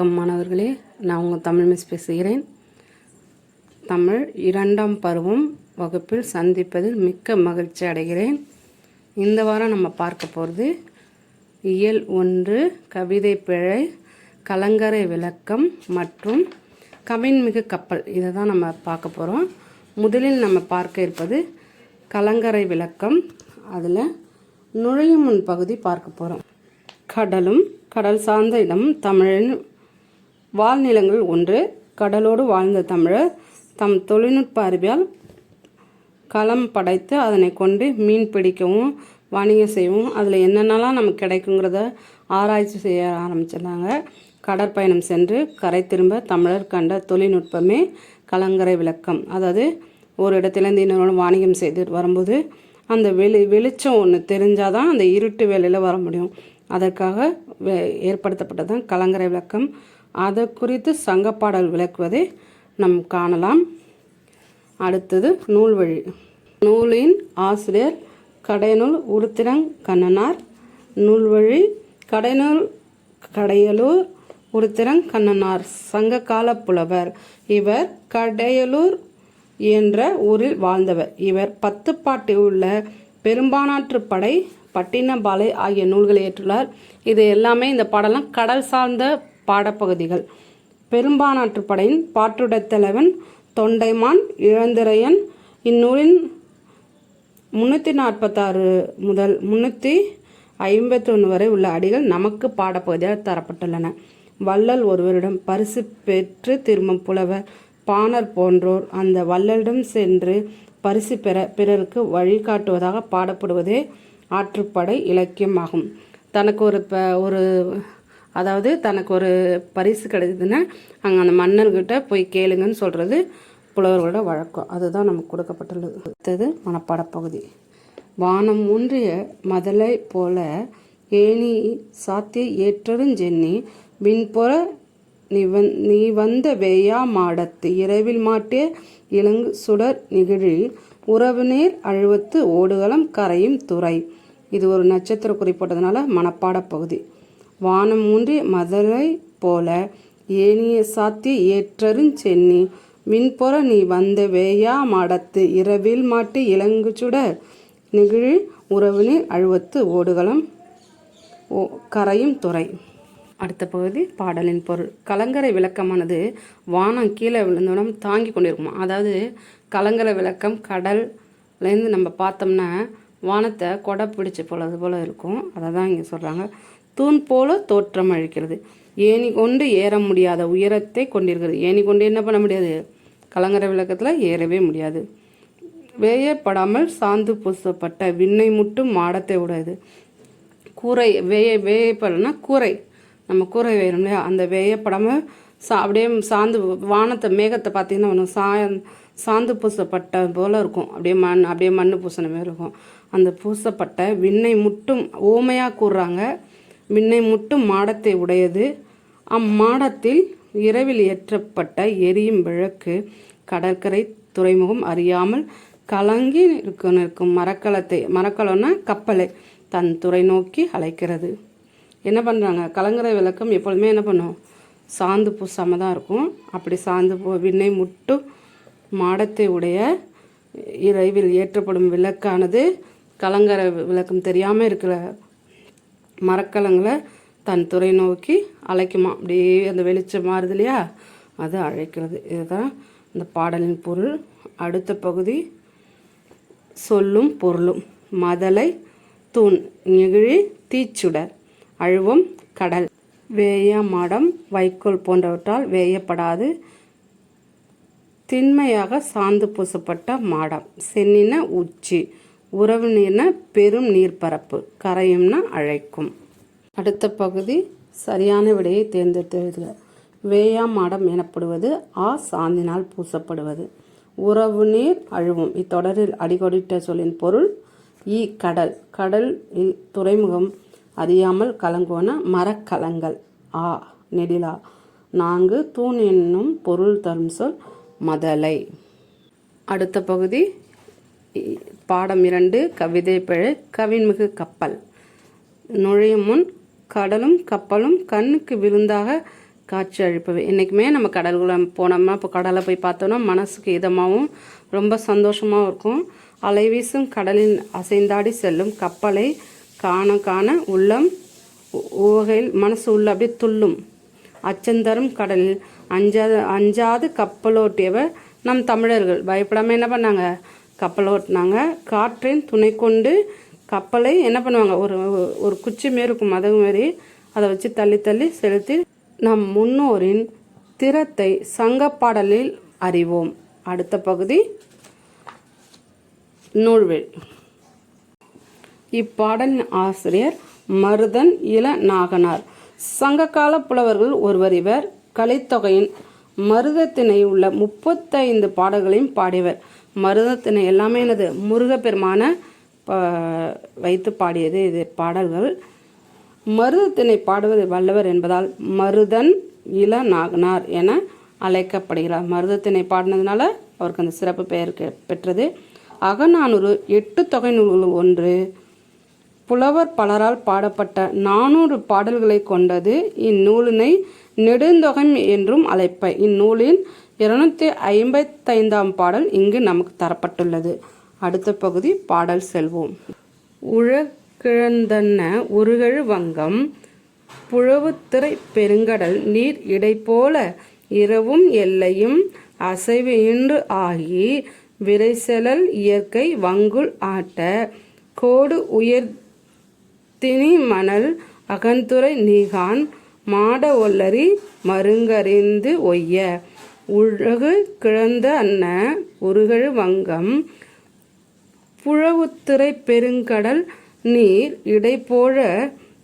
வணக்கம் மாணவர்களே. நான் உங்கள் தமிழ் மிஸ் பேசுகிறேன். தமிழ் இரண்டாம் பருவம் வகுப்பில் சந்திப்பதில் மிக்க மகிழ்ச்சி அடைகிறேன். இந்த வாரம் நம்ம பார்க்க போகிறது இயல் ஒன்று கவிதை பிழை கலங்கரை விளக்கம் மற்றும் கவின்மிகு கப்பல். இதை தான் நம்ம பார்க்க போகிறோம். முதலில் நம்ம பார்க்க இருப்பது கலங்கரை விளக்கம். அதில் நுழையும் முன் பகுதி பார்க்க போகிறோம். கடலும் கடல் சார்ந்த இடம் தமிழின் வாழ்நிலங்கள் ஒன்று கடலோடு வாழ்ந்த தமிழர் தம் தொழில்நுட்ப அறிவியால் களம் படைத்து அதனை கொண்டு மீன் பிடிக்கவும் வணிகம் செய்யவும் அதில் என்னென்னலாம் நமக்கு கிடைக்குங்கிறத ஆராய்ச்சி செய்ய ஆரம்பிச்சிருந்தாங்க. கடற்பயணம் சென்று கரை திரும்ப தமிழர் கண்ட தொழில்நுட்பமே கலங்கரை விளக்கம். அதாவது ஒரு இடத்துலேருந்து இன்னொரு வாணிகம் செய்து வரும்போது அந்த வெளி வெளிச்சம் ஒன்று தெரிஞ்சால் தான் அந்த இருட்டு வேலையில் வர முடியும். அதற்காக வே ஏற்படுத்தப்பட்டது தான் கலங்கரை விளக்கம். அதை குறித்து சங்கப்பாடல் விளக்குவதை நம் காணலாம். அடுத்தது நூல்வழி நூலின் ஆசிரியர் கடையனூல் உருத்திரங் கண்ணனார். நூல்வழி கடையனூர் கடையலூர் உருத்திரங் கண்ணனார். சங்ககால புலவர். இவர் கடையலூர் என்ற ஊரில் வாழ்ந்தவர். இவர் பத்து பாட்டு உள்ள பெரும்பானாற்று படை பட்டினபாலை ஆகிய நூல்களை ஏற்றுள்ளார். இது எல்லாமே இந்த பாடலாம் கடல் சார்ந்த பாடப்பகுதிகள். பெரும்பானாற்று படையின் தொண்டைமான் இழந்திரையன். இந்நூலின் முன்னூற்றி நாற்பத்தாறு முதல் முன்னூற்றி ஐம்பத்தொன்று வரை உள்ள அடிகள் நமக்கு பாடப்பகுதியாக தரப்பட்டுள்ளன. வள்ளல் ஒருவரிடம் பரிசு பெற்று திரும்பும் புலவர் பாணர் போன்றோர் அந்த வள்ளலிடம் சென்று பரிசு பெற பிறருக்கு வழிகாட்டுவதாக பாடப்படுவதே ஆற்றுப்படை இலக்கியமாகும். தனக்கு ஒரு ப ஒரு அதாவது தனக்கு ஒரு பரிசு கிடைக்குதுன்னா அங்கே அந்த மன்னர்கிட்ட போய் கேளுங்கன்னு சொல்கிறது புலவர்களோட வழக்கம். அதுதான் நமக்கு கொடுக்கப்பட்டுள்ளது. அடுத்தது மனப்பாடப் பகுதி. வானம் ஒன்றிய மதலை போல ஏனி சாத்தி ஏற்றருஞ்சென்னி விண்புற நீ வந் நீ வந்த வேயா மாடத்து இரவில் மாட்டிய இளங்கு சுடர் நிகழி உறவுநீர் அழுவத்து ஓடுகளம் கரையும் துறை. இது ஒரு நட்சத்திர குறிப்பிட்டதுனால மனப்பாடப் பகுதி. வானம் ஊன்றி போல ஏனிய சாத்தி ஏற்றருஞ் சென்னி. மின்புற நீ வந்த வேயா மாடத்து இரவில் மாட்டி இலங்கு சுட நெகிழி உறவினர் அழுவத்து ஓடுகளம் ஓ கரையும் துறை. அடுத்த பகுதி பாடலின் பொருள். கலங்கரை விளக்கமானது வானம் கீழே விழுந்தோடம் தாங்கி கொண்டிருக்குமா? அதாவது கலங்கரை விளக்கம் கடல்லேருந்து நம்ம பார்த்தோம்னா வானத்தை கொடை பிடிச்ச போல போல் இருக்கும். அதை தான் இங்கே சொல்கிறாங்க தூண் போல தோற்றம் அழிக்கிறது. ஏணி கொண்டு ஏற முடியாத உயரத்தை கொண்டிருக்கிறது. ஏணி கொண்டு என்ன பண்ண முடியாது? கலங்கர விளக்கத்தில் ஏறவே முடியாது. வேயப்படாமல் சாந்து பூசப்பட்ட விண்ணை முட்டும் மாடத்தை உடையது. கூரை வேய வேயப்படனா கூரை. நம்ம கூரை வேணும் இல்லையா? அந்த வேயப்படாமல் சா அப்படியே சாந்து வானத்தை மேகத்தை பார்த்தீங்கன்னா ஒன்று சா சாந்து பூசப்பட்ட போல் இருக்கும். அப்படியே மண் அப்படியே மண் பூசின மாதிரி இருக்கும். அந்த பூசப்பட்ட விண்ணை முட்டும் ஓமையாக கூறுறாங்க. விண்ணை முட்டும் மாடத்தை உடையது. அம்மாடத்தில் இரவில் ஏற்றப்பட்ட எரியும் விளக்கு கடற்கரை துறைமுகம் அறியாமல் கலங்கி நிற்க நிற்கும் மரக்கலத்தை மரக்கலம்னா கப்பலை தன் துறை நோக்கி அழைக்கிறது. என்ன பண்ணுறாங்க கலங்கரை விளக்கம் எப்பொழுதுமே என்ன பண்ணும்? சாந்து பூசாமல் தான் இருக்கும். அப்படி சாந்து பூ விண்ணை முட்டு மாடத்தை உடைய இரவில் ஏற்றப்படும் விளக்கானது கலங்கரை விளக்கம் தெரியாமல் இருக்கிற மரக்கலங்களை தன் துறை நோக்கி அழைக்குமா. அப்படியே அந்த வெளிச்சம் மாறுது இல்லையா? அது அழைக்கிறது. இதுதான் இந்த பாடலின் பொருள். அடுத்த பகுதி சொல்லும் பொருளும். மதலை தூண் நெகிழி தீச்சுடர் அழுவம் கடல். வேய மாடம் வைக்கோல் போன்றவற்றால் வேயப்படாது. திண்மையாக சாந்து பூசப்பட்ட மாடம். சென்னின உச்சி. உறவு நீர்னா பெரும் நீர்ப்பரப்பு கரையும்னா அழைக்கும். அடுத்த பகுதி சரியான விடையை தேர்ந்தெடுத்து எழுதுக வேயா மாடம் எனப்படுவது ஆ சாந்தினால் பூசப்படுவது. உறவு நீர் அழுவும். இத்தொடரில் அடிகொடிட்ட சொல்லின் பொருள் ஈ கடல். கடல் துறைமுகம் அறியாமல் கலங்குவன மரக்கலங்கள். ஆ நெடிலா. நான்கு தூண் என்னும் பொருள் தரும் சொல் மதலை. அடுத்த பகுதி பாடம் இரண்டு கவிதை பிழை கவின்மிகு கப்பல். நுழையும் முன் கடலும் கப்பலும் கண்ணுக்கு விருந்தாக காட்சி அழிப்பவை என்றைக்குமே நம்ம கடலுக்குள்ள போனோம்னா இப்போ கடலை போய் பார்த்தோன்னா மனசுக்கு இதமாகவும் ரொம்ப சந்தோஷமாகவும் இருக்கும். அலைவீசும் கடலின் அசைந்தாடி செல்லும் கப்பலை காண காண உள்ளம் உ- உவகையில் மனசு உள்ள அப்படியே துள்ளும். அச்சந்தரும் கடலில் அஞ்சாத அஞ்சாது கப்பலோட்டியவர் நம் தமிழர்கள். பயப்படாமல் என்ன பண்ணாங்க? கப்பல் ஓட்டினாங்க காற்றின் துணை கொண்டு கப்பலை என்ன பண்ணுவாங்க? ஒரு ஒரு குச்சி மாரி இருக்கும் மதகு மாரி. அதை வச்சு தள்ளி தள்ளி செலுத்தி நம் முன்னோரின் திறத்தை சங்கப்பாடலில் அறிவோம். அடுத்த பகுதி நூல்வேல் இப்பாடலின் ஆசிரியர் மருதன் இள நாகனார் சங்ககால புலவர்கள் ஒருவர் இவர். கலைத்தொகையின் மருதத்தினை உள்ள முப்பத்தைந்து பாடல்களையும் பாடியவர். மருதத்தினை எல்லாமே எனது முருகப்பெருமான ப- வைத்து பாடியது இது பாடல்கள். மருதத்தினை பாடுவது வல்லவர் என்பதால் மருதன் இள நாகனார் என அழைக்கப்படுகிறார். மருதத்தினை பாடினதுனால அவருக்கு அந்த சிறப்பு பெயர் பெற்றது. அகநானூறு எட்டு தொகை நூல்கள் ஒன்று. புலவர் பலரால் பாடப்பட்ட நானூறு பாடல்களை கொண்டது இந்நூலினை நெடுந்தொகை என்றும் அழைப்ப இந்நூலின் இருநூத்தி ஐம்பத்தைந்தாம் பாடல் இங்கு நமக்கு தரப்பட்டுள்ளது. அடுத்த பகுதி பாடல் செல்வோம். உழக்கிழந்தன்ன உருகழு வங்கம் புழவுத்திரை பெருங்கடல் நீர் இடை போல இரவும் எல்லையும் அசைவின்று ஆகி விரைசெலல் இயற்கை வங்குள் ஆட்ட கோடு உயர் மணல் அகந்துரை நீகான் மாட ஒல்லரி மருங்கறிந்து ஒய்ய உலகு கிழந்த அன்ன உருகழு வங்கம் புழவுத்திரை பெருங்கடல் நீர் இடைப்போழ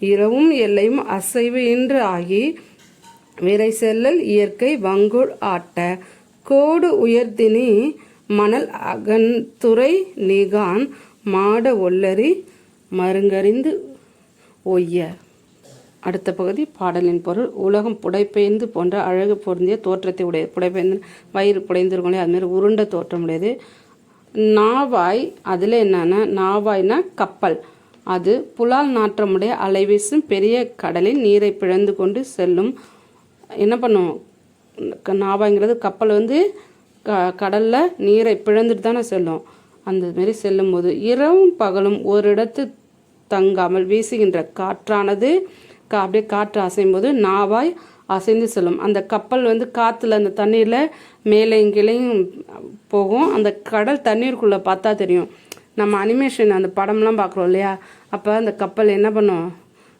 இரவும் எல்லையும் அசைவு இன்று ஆகி விரை செல்லல் இயற்கை வங்குள் ஆட்ட. கோடு உயர்த்தினி மணல் அகன்துறை நீகான் மாட ஒல்லரி மருங்கறிந்து ஒய்ய. அடுத்த பகுதி பாடலின் பொருள். உலகம் புடைப்பெய்ந்து போன்ற அழகு பொருந்திய தோற்றத்தை உடைய புடைப்பெய்ந்து வயிறு புடைந்திருக்கும் இல்லையா அதுமாரி உருண்ட தோற்றம் உடையது. நாவாய் அதில் என்னென்னா நாவாய்னா கப்பல். அது புலால் நாற்றமுடைய அலைவீசும் பெரிய கடலில் நீரை பிழந்து கொண்டு செல்லும். என்ன பண்ணும் க- நாவாய்ங்கிறது கப்பல் வந்து க கடலில் நீரை பிழந்துட்டு தானே செல்லும். அந்த மாரி செல்லும்போது இரவும் பகலும் ஒரு இடத்து தங்காமல் வீசுகின்ற காற்றானது கா அப்படியே காற்று அசையும் போது நாவாய் அசைந்து செல்லும். அந்த கப்பல் வந்து காற்றுல அந்த தண்ணீரில் மேலே கீழேயும் போகும். அந்த கடல் தண்ணீருக்குள்ளே பார்த்தா தெரியும். நம்ம அனிமேஷன் அந்த படம்லாம் பார்க்குறோம் இல்லையா? அப்போ அந்த கப்பல் என்ன பண்ணும்?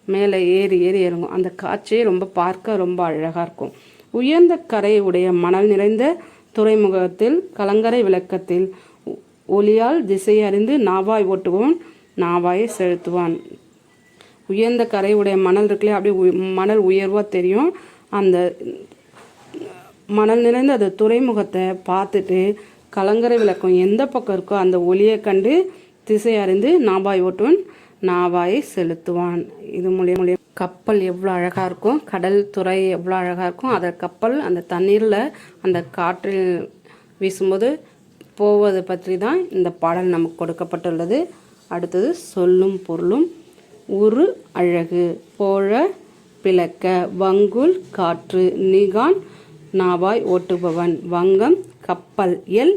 மேலே ஏறி ஏறி இறங்கும். அந்த காட்சியே ரொம்ப பார்க்க ரொம்ப அழகாக இருக்கும். உயர்ந்த கரை உடைய மணல் நிறைந்த துறைமுகத்தில் கலங்கரை விளக்கத்தில் ஒளியால் திசை அறிந்து நாவாய் ஓட்டுபவன் நாவாயை செலுத்துவான். உயர்ந்த கரையுடைய மணல் இருக்குல்லையே அப்படியே மணல் உயர்வாக தெரியும். அந்த மணல் நிறைந்த அந்த துறைமுகத்தை பார்த்துட்டு கலங்கரை விளக்கம் எந்த பக்கம் இருக்கோ அந்த ஒளியை கண்டு திசை அறிந்து நாபாய் ஓட்டுவன் நாவாயை செலுத்துவான். இது மூலியம் மூலியம் கப்பல் எவ்வளோ அழகாக இருக்கும் கடல் துறை எவ்வளோ அழகாக இருக்கும். அதை கப்பல் அந்த தண்ணீரில் அந்த காற்றில் வீசும்போது போவது பற்றி தான் இந்த பாடல் நமக்கு கொடுக்கப்பட்டுள்ளது. அடுத்தது சொல்லும் பொருளும் உரு அழகு. போழ பிளக்க வங்குல் காற்று நிகான் நாவாய் ஓட்டுபவன். வங்கம் கப்பல் எல்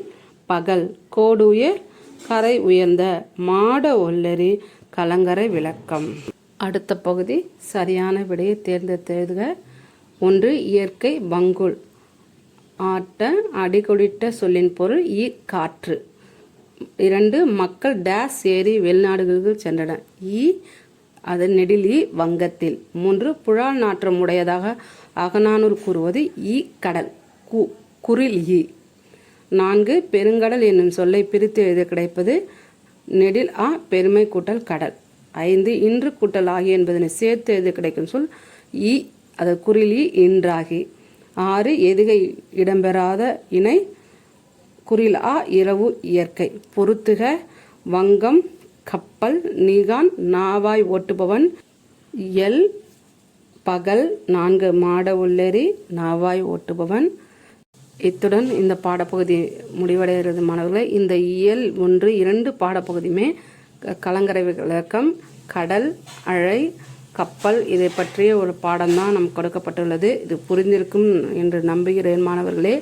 பகல். கோடுயர் கரை உயர்ந்த மாட ஒல்லரி கலங்கரை விளக்கம். அடுத்த பகுதி சரியான விடையை தேர்ந்தெடுத்துக ஒன்று இயற்கை வங்குல். ஆட்ட அடிகொடிட்ட சொல்லின் பொருள் இ காற்று. இரண்டு மக்கள் டேஸ் ஏறி வெளிநாடுகளுக்கு சென்றனர். இ அது நெடிலி வங்கத்தில். மூன்று புழால் நாற்றம் உடையதாக அகநானூர் கூறுவது ஈ கடல் கு குரில் இ நான்கு பெருங்கடல் என்னும் சொல்லை பிரித்து எழுத கிடைப்பது நெடில் ஆ பெருமை கூட்டல் கடல். ஐந்து இன்று கூட்டல் ஆகி என்பதனை சேர்த்து எழுத கிடைக்கும் சொல் ஈ அது குறிலி இன்றாகி. ஆறு எதுகை இடம்பெறாத இணை குறில் ஆ இரவு இயற்கை. பொருத்துக வங்கம் கப்பல் நீகான் நாவாய் ஓட்டுபவன் எல் பகல் நான்கு மாட உள்ளேறி நாவாய் ஓட்டுபவன். இத்துடன் இந்த பாடப்பகுதி முடிவடைகிறது மாணவர்களே. இந்த இயல் ஒன்று இரண்டு பாடப்பகுதியுமே க- கலங்கரை விளக்கம் கடல் அழை கப்பல் இதை பற்றிய ஒரு பாடம்தான் நமக்கு கொடுக்கப்பட்டுள்ளது. இது புரிந்திருக்கும் என்று நம்புகிறேன் மாணவர்களே.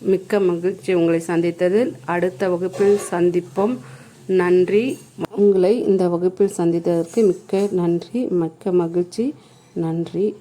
மிக்க மகிழ்ச்சி உங்களை சந்தித்ததில். அடுத்த வகுப்பில் சந்திப்போம். நன்றி. உங்களை இந்த வகுப்பில் சந்தித்ததற்கு மிக்க நன்றி. மிக்க மகிழ்ச்சி. நன்றி.